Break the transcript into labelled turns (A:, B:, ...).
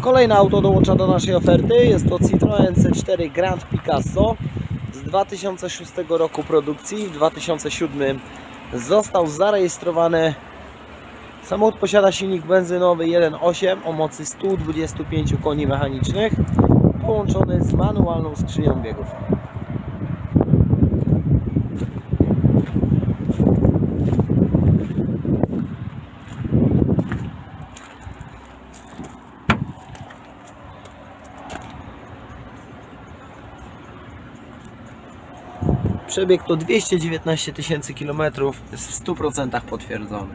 A: Kolejne auto dołącza do naszej oferty. Jest to Citroen C4 Grand Picasso z 2006 roku produkcji. W 2007 został zarejestrowany. Samochód posiada silnik benzynowy 1.8 o mocy 125 koni mechanicznych połączony z manualną skrzynią biegów. Przebieg to 219 tysięcy kilometrów, jest w 100% potwierdzony.